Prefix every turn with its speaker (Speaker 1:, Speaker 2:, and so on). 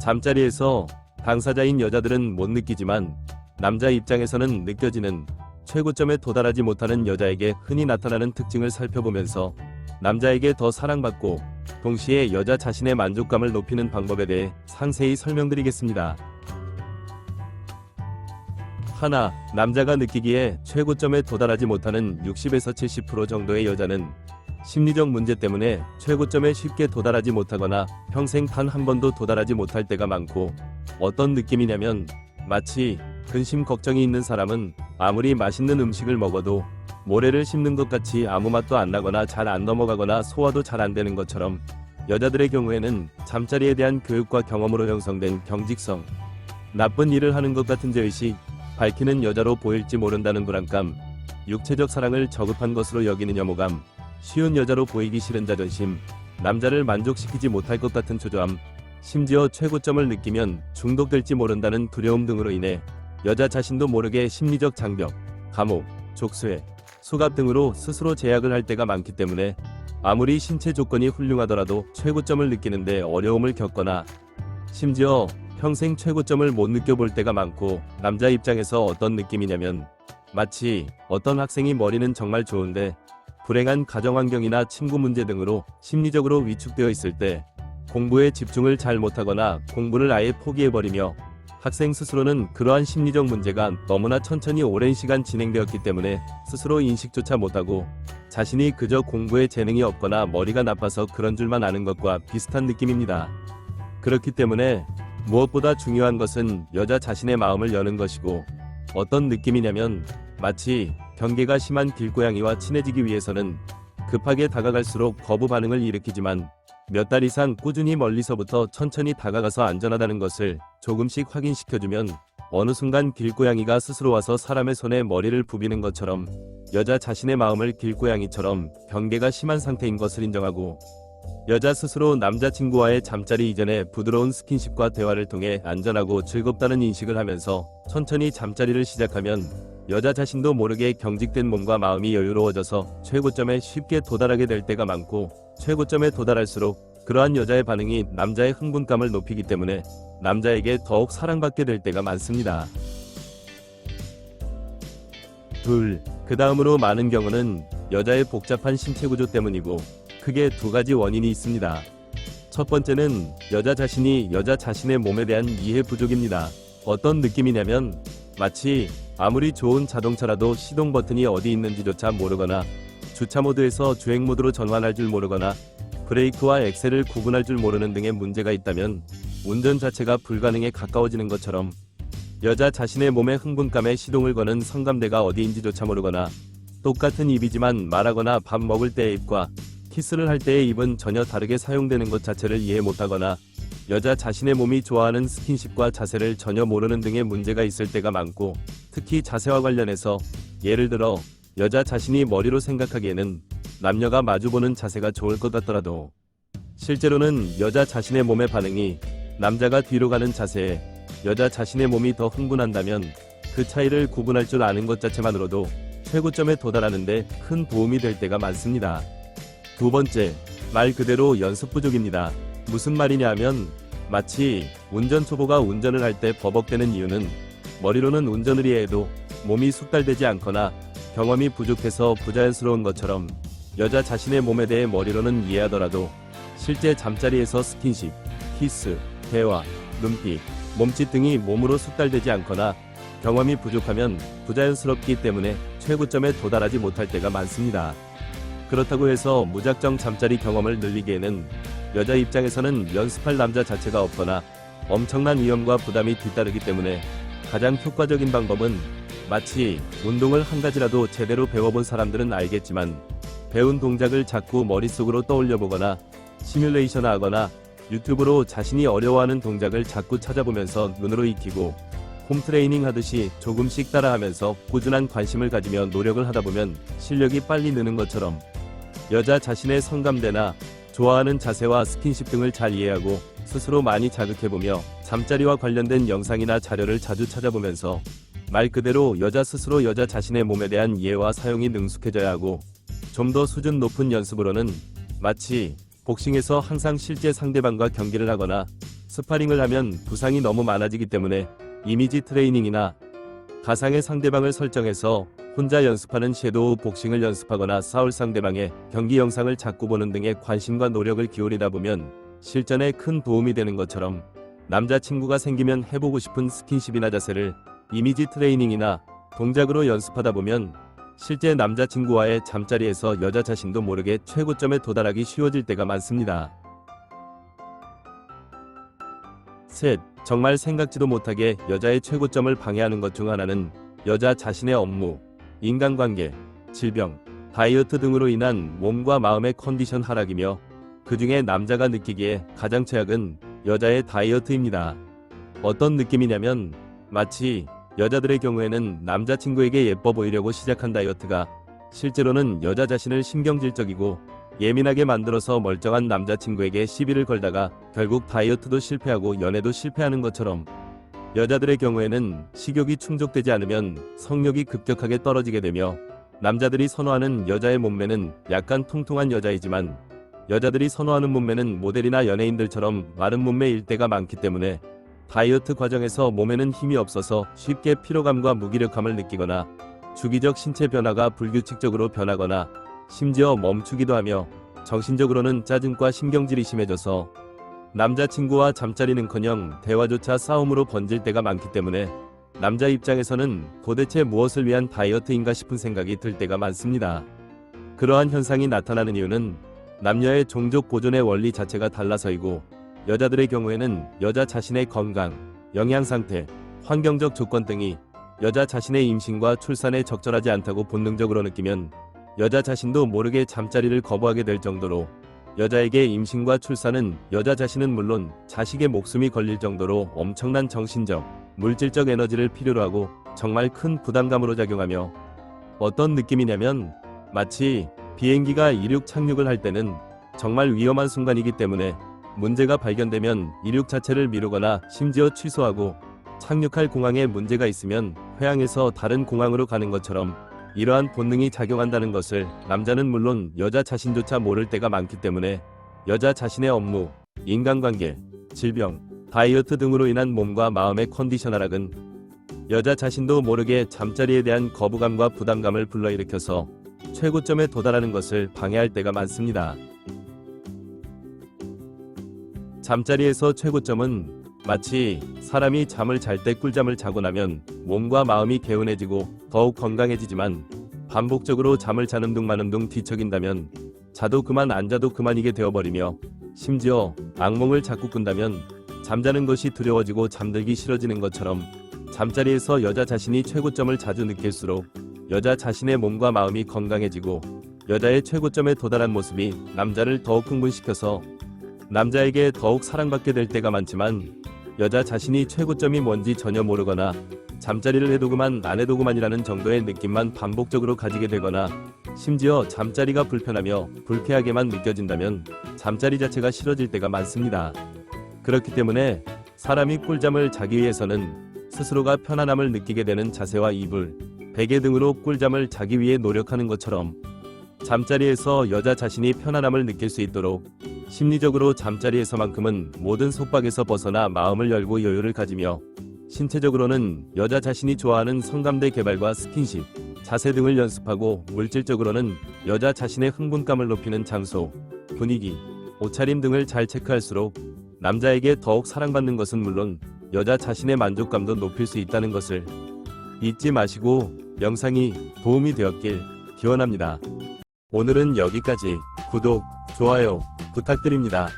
Speaker 1: 잠자리에서 당사자인 여자들은 못 느끼지만 남자 입장에서는 느껴지는 최고점에 도달하지 못하는 여자에게 흔히 나타나는 특징을 살펴보면서 남자에게 더 사랑받고 동시에 여자 자신의 만족감을 높이는 방법에 대해 상세히 설명드리겠습니다. 하나, 남자가 느끼기에 최고점에 도달하지 못하는 60에서 70% 정도의 여자는 심리적 문제 때문에 최고점에 쉽게 도달하지 못하거나 평생 단 한 번도 도달하지 못할 때가 많고 어떤 느낌이냐면 마치 근심 걱정이 있는 사람은 아무리 맛있는 음식을 먹어도 모래를 씹는 것 같이 아무 맛도 안 나거나 잘 안 넘어가거나 소화도 잘 안 되는 것처럼 여자들의 경우에는 잠자리에 대한 교육과 경험으로 형성된 경직성, 나쁜 일을 하는 것 같은 죄의식, 밝히는 여자로 보일지 모른다는 불안감, 육체적 사랑을 저급한 것으로 여기는 혐오감, 쉬운 여자로 보이기 싫은 자존심, 남자를 만족시키지 못할 것 같은 초조함, 심지어 최고점을 느끼면 중독될지 모른다는 두려움 등으로 인해 여자 자신도 모르게 심리적 장벽, 감옥, 족쇄, 수갑 등으로 스스로 제약을 할 때가 많기 때문에 아무리 신체 조건이 훌륭하더라도 최고점을 느끼는데 어려움을 겪거나 심지어 평생 최고점을 못 느껴볼 때가 많고 남자 입장에서 어떤 느낌이냐면 마치 어떤 학생이 머리는 정말 좋은데 불행한 가정 환경이나 친구 문제 등으로 심리적으로 위축되어 있을 때 공부에 집중을 잘 못하거나 공부를 아예 포기해버리며 학생 스스로는 그러한 심리적 문제가 너무나 천천히 오랜 시간 진행되었기 때문에 스스로 인식조차 못하고 자신이 그저 공부에 재능이 없거나 머리가 나빠서 그런 줄만 아는 것과 비슷한 느낌입니다. 그렇기 때문에 무엇보다 중요한 것은 여자 자신의 마음을 여는 것이고 어떤 느낌이냐면 마치 경계가 심한 길고양이와 친해지기 위해서는 급하게 다가갈수록 거부 반응을 일으키지만 몇 달 이상 꾸준히 멀리서부터 천천히 다가가서 안전하다는 것을 조금씩 확인시켜주면 어느 순간 길고양이가 스스로 와서 사람의 손에 머리를 부비는 것처럼 여자 자신의 마음을 길고양이처럼 경계가 심한 상태인 것을 인정하고 여자 스스로 남자친구와의 잠자리 이전에 부드러운 스킨십과 대화를 통해 안전하고 즐겁다는 인식을 하면서 천천히 잠자리를 시작하면 여자 자신도 모르게 경직된 몸과 마음이 여유로워져서 최고점에 쉽게 도달하게 될 때가 많고 최고점에 도달할수록 그러한 여자의 반응이 남자의 흥분감을 높이기 때문에 남자에게 더욱 사랑받게 될 때가 많습니다. 둘, 그 다음으로 많은 경우는 여자의 복잡한 신체 구조 때문이고 크게 두 가지 원인이 있습니다. 첫 번째는 여자 자신이 여자 자신의 몸에 대한 이해 부족입니다. 어떤 느낌이냐면 마치 아무리 좋은 자동차라도 시동 버튼이 어디 있는지조차 모르거나 주차 모드에서 주행 모드로 전환할 줄 모르거나 브레이크와 엑셀을 구분할 줄 모르는 등의 문제가 있다면 운전 자체가 불가능에 가까워지는 것처럼 여자 자신의 몸의 흥분감에 시동을 거는 성감대가 어디인지조차 모르거나 똑같은 입이지만 말하거나 밥 먹을 때의 입과 키스를 할 때의 입은 전혀 다르게 사용되는 것 자체를 이해 못하거나 여자 자신의 몸이 좋아하는 스킨십과 자세를 전혀 모르는 등의 문제가 있을 때가 많고 특히 자세와 관련해서 예를 들어 여자 자신이 머리로 생각하기에는 남녀가 마주보는 자세가 좋을 것 같더라도 실제로는 여자 자신의 몸의 반응이 남자가 뒤로 가는 자세에 여자 자신의 몸이 더 흥분한다면 그 차이를 구분할 줄 아는 것 자체만으로도 최고점에 도달하는데 큰 도움이 될 때가 많습니다. 두 번째, 말 그대로 연습 부족입니다. 무슨 말이냐 하면 마치 운전 초보가 운전을 할 때 버벅대는 이유는 머리로는 운전을 이해해도 몸이 숙달되지 않거나 경험이 부족해서 부자연스러운 것처럼 여자 자신의 몸에 대해 머리로는 이해하더라도 실제 잠자리에서 스킨십, 키스, 대화, 눈빛, 몸짓 등이 몸으로 숙달되지 않거나 경험이 부족하면 부자연스럽기 때문에 최고점에 도달하지 못할 때가 많습니다. 그렇다고 해서 무작정 잠자리 경험을 늘리기에는 여자 입장에서는 연습할 남자 자체가 없거나 엄청난 위험과 부담이 뒤따르기 때문에 가장 효과적인 방법은 마치 운동을 한 가지라도 제대로 배워본 사람들은 알겠지만 배운 동작을 자꾸 머릿속으로 떠올려 보거나 시뮬레이션 하거나 유튜브로 자신이 어려워하는 동작을 자꾸 찾아보면서 눈으로 익히고 홈트레이닝 하듯이 조금씩 따라하면서 꾸준한 관심을 가지며 노력을 하다 보면 실력이 빨리 느는 것처럼 여자 자신의 성감대나 좋아하는 자세와 스킨십 등을 잘 이해하고 스스로 많이 자극해보며 잠자리와 관련된 영상이나 자료를 자주 찾아보면서 말 그대로 여자 스스로 여자 자신의 몸에 대한 이해와 사용이 능숙해져야 하고 좀 더 수준 높은 연습으로는 마치 복싱에서 항상 실제 상대방과 경기를 하거나 스파링을 하면 부상이 너무 많아지기 때문에 이미지 트레이닝이나 가상의 상대방을 설정해서 혼자 연습하는 섀도우 복싱을 연습하거나 싸울 상대방의 경기 영상을 자꾸 보는 등의 관심과 노력을 기울이다 보면 실전에 큰 도움이 되는 것처럼 남자친구가 생기면 해보고 싶은 스킨십이나 자세를 이미지 트레이닝이나 동작으로 연습하다 보면 실제 남자친구와의 잠자리에서 여자 자신도 모르게 최고점에 도달하기 쉬워질 때가 많습니다. 셋. 정말 생각지도 못하게 여자의 최고점을 방해하는 것 중 하나는 여자 자신의 업무, 인간관계, 질병, 다이어트 등으로 인한 몸과 마음의 컨디션 하락이며 그 중에 남자가 느끼기에 가장 최악은 여자의 다이어트입니다. 어떤 느낌이냐면 마치 여자들의 경우에는 남자친구에게 예뻐 보이려고 시작한 다이어트가 실제로는 여자 자신을 신경질적이고 예민하게 만들어서 멀쩡한 남자친구에게 시비를 걸다가 결국 다이어트도 실패하고 연애도 실패하는 것처럼 여자들의 경우에는 식욕이 충족되지 않으면 성욕이 급격하게 떨어지게 되며 남자들이 선호하는 여자의 몸매는 약간 통통한 여자이지만 여자들이 선호하는 몸매는 모델이나 연예인들처럼 마른 몸매일 때가 많기 때문에 다이어트 과정에서 몸에는 힘이 없어서 쉽게 피로감과 무기력함을 느끼거나 주기적 신체 변화가 불규칙적으로 변하거나 심지어 멈추기도 하며 정신적으로는 짜증과 신경질이 심해져서 남자친구와 잠자리는커녕 대화조차 싸움으로 번질 때가 많기 때문에 남자 입장에서는 도대체 무엇을 위한 다이어트인가 싶은 생각이 들 때가 많습니다. 그러한 현상이 나타나는 이유는 남녀의 종족 보존의 원리 자체가 달라서이고 여자들의 경우에는 여자 자신의 건강, 영양 상태, 환경적 조건 등이 여자 자신의 임신과 출산에 적절하지 않다고 본능적으로 느끼면 여자 자신도 모르게 잠자리를 거부하게 될 정도로 여자에게 임신과 출산은 여자 자신은 물론 자식의 목숨이 걸릴 정도로 엄청난 정신적, 물질적 에너지를 필요로 하고 정말 큰 부담감으로 작용하며 어떤 느낌이냐면 마치 비행기가 이륙 착륙을 할 때는 정말 위험한 순간이기 때문에 문제가 발견되면 이륙 자체를 미루거나 심지어 취소하고 착륙할 공항에 문제가 있으면 회항해서 다른 공항으로 가는 것처럼 이러한 본능이 작용한다는 것을 남자는 물론 여자 자신조차 모를 때가 많기 때문에 여자 자신의 업무, 인간관계, 질병, 다이어트 등으로 인한 몸과 마음의 컨디션 하락은 여자 자신도 모르게 잠자리에 대한 거부감과 부담감을 불러일으켜서 최고점에 도달하는 것을 방해할 때가 많습니다. 잠자리에서 최고점은 마치 사람이 잠을 잘 때 꿀잠을 자고 나면 몸과 마음이 개운해지고 더욱 건강해지지만 반복적으로 잠을 자는 둥 마는 둥 뒤척인다면 자도 그만 안 자도 그만이게 되어버리며 심지어 악몽을 자꾸 꾼다면 잠자는 것이 두려워지고 잠들기 싫어지는 것처럼 잠자리에서 여자 자신이 최고점을 자주 느낄수록 여자 자신의 몸과 마음이 건강해지고 여자의 최고점에 도달한 모습이 남자를 더욱 흥분시켜서 남자에게 더욱 사랑받게 될 때가 많지만 여자 자신이 최고점이 뭔지 전혀 모르거나 잠자리를 해도 그만 안 해도 그만이라는 정도의 느낌만 반복적으로 가지게 되거나 심지어 잠자리가 불편하며 불쾌하게만 느껴진다면 잠자리 자체가 싫어질 때가 많습니다. 그렇기 때문에 사람이 꿀잠을 자기 위해서는 스스로가 편안함을 느끼게 되는 자세와 이불, 베개 등으로 꿀잠을 자기 위해 노력하는 것처럼 잠자리에서 여자 자신이 편안함을 느낄 수 있도록 심리적으로 잠자리에서만큼은 모든 속박에서 벗어나 마음을 열고 여유를 가지며 신체적으로는 여자 자신이 좋아하는 성감대 개발과 스킨십, 자세 등을 연습하고 물질적으로는 여자 자신의 흥분감을 높이는 장소, 분위기, 옷차림 등을 잘 체크할수록 남자에게 더욱 사랑받는 것은 물론 여자 자신의 만족감도 높일 수 있다는 것을 잊지 마시고 영상이 도움이 되었길 기원합니다. 오늘은 여기까지 구독, 좋아요 부탁드립니다.